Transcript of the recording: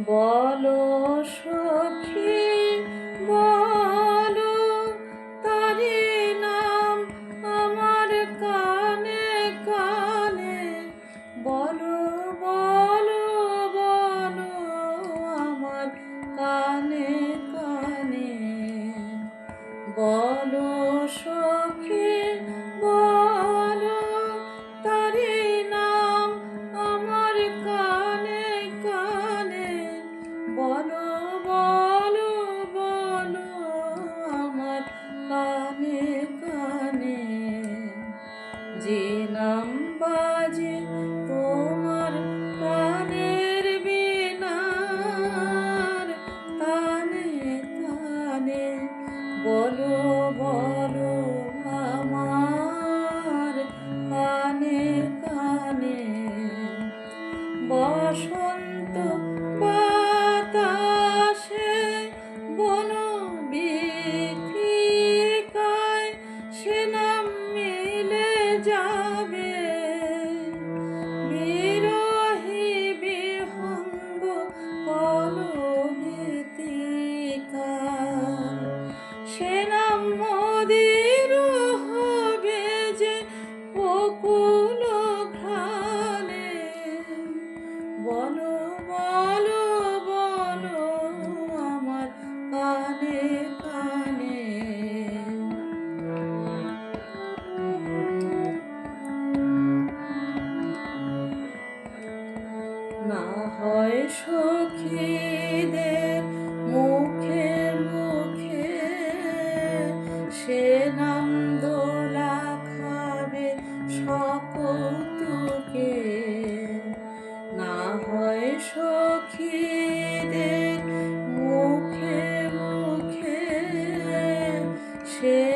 বলো সখী বল তারি নাম আমার কানে কানে। বলো tuh বলো বলো আমার কানে কানে। না হয় সখী সখীদের মুখে মুখে সে